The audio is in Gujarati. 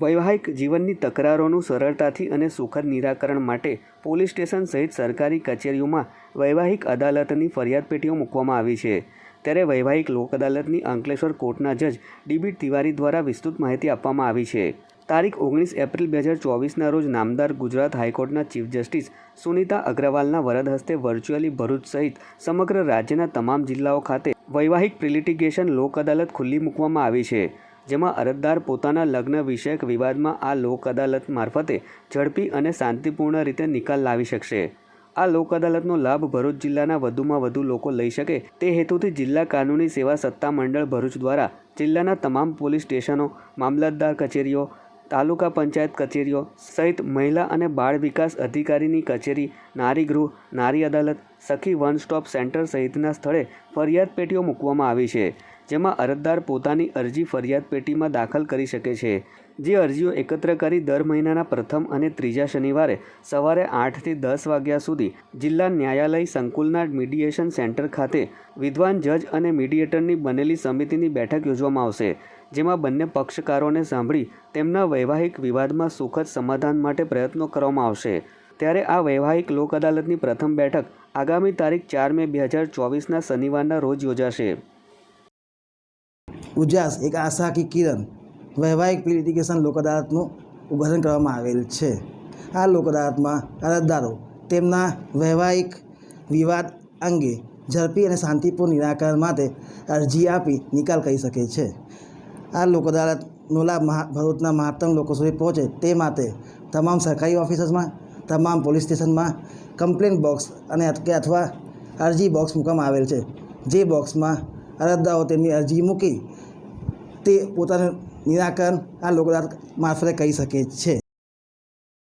વૈવાહિક જીવનની તકરારોનું સરળતાથી અને સુખદ નિરાકરણ માટે પોલીસ સ્ટેશન સહિત સરકારી કચેરીઓમાં વૈવાહિક અદાલતની ફરિયાદ પેટીઓ મૂકવામાં આવી છે. ત્યારે વૈવાહિક લોક અદાલતની અંકલેશ્વર કોર્ટના જજ ડીબી તિવારી દ્વારા વિસ્તૃત માહિતી આપવામાં આવી છે. તારીખ ઓગણીસ એપ્રિલ બે હજાર ચોવીસના રોજ નામદાર ગુજરાત હાઈકોર્ટના ચીફ જસ્ટિસ સુનિતા અગ્રવાલના વરદ હસ્તે વર્ચ્યુઅલી ભરૂચ સહિત સમગ્ર રાજ્યના તમામ જિલ્લાઓ ખાતે વૈવાહિક પ્રિલિટિગેશન લોક અદાલત ખુલ્લી મૂકવામાં આવી છે. જેમાં અરજદાર પોતાના લગ્ન વિષયક વિવાદમાં આ લોક અદાલત મારફતે ઝડપી અને શાંતિપૂર્ણ રીતે નિકાલ લાવી શકશે. આ લોક અદાલતનો લાભ ભરૂચ જિલ્લાના વધુમાં વધુ લોકો લઈ શકે તે હેતુથી જિલ્લા કાનૂની સેવા સત્તા મંડળ ભરૂચ દ્વારા જિલ્લાના તમામ પોલીસ સ્ટેશનો, મામલતદાર કચેરીઓ, તાલુકા પંચાયત કચેરીઓ સહિત મહિલા અને બાળ વિકાસ અધિકારીની કચેરી, નારી ગૃહ, નારી અદાલત સખી વન સ્ટોપ સેન્ટર સહિતના સ્થળે ફરિયાદ પેટીઓ મૂકવામાં આવી છે, જેમાં અરજદાર પોતાની અરજી ફરિયાદ પેટીમાં દાખલ કરી શકે છે. જે અરજીઓ એકત્ર કરી દર મહિનાના પ્રથમ અને ત્રીજા શનિવારે સવારે આઠથી દસ વાગ્યા સુધી જિલ્લા ન્યાયાલય સંકુલના મીડિયેશન સેન્ટર ખાતે વિદ્વાન જજ અને મીડિયેટરની બનેલી સમિતિની બેઠક યોજવામાં આવશે, જેમાં બંને પક્ષકારોને સાંભળી તેમના વૈવાહિક વિવાદમાં સુખદ સમાધાન માટે પ્રયત્નો કરવામાં આવશે. ત્યારે આ વૈવાહિક લોક અદાલતની પ્રથમ બેઠક આગામી તારીખ ચાર મે બે હજાર ચોવીસના શનિવારના રોજ યોજાશે. ઉજાસ એક આશા કી કિરણ વૈવાહિક લિટિગેશન લોક અદાલતનું ઉદ્ઘાટન કરવામાં આવેલ છે. આ લોક અદાલતમાં અરજદારો તેમના વૈવાહિક વિવાદ અંગે ઝડપી અને શાંતિપૂર્ણ નિરાકરણ માટે અરજી આપી નિકાલ કરી શકે છે. આ લોક અદાલતનો લાભ મહા ભરૂચના મહત્તમ લોકો સુધી પહોંચે તે માટે તમામ સરકારી ઓફિસર્સમાં તમામ પોલીસ સ્ટેશનમાં કમ્પ્લેન બોક્સ અને કે અથવા અરજી બોક્સ મૂકવામાં આવેલ છે. જે બોક્સમાં અરજદારો તેમની અરજી મૂકી તે પોતાનું નિરાકરણ આ લોકદાર મારફતે કરી શકે છે.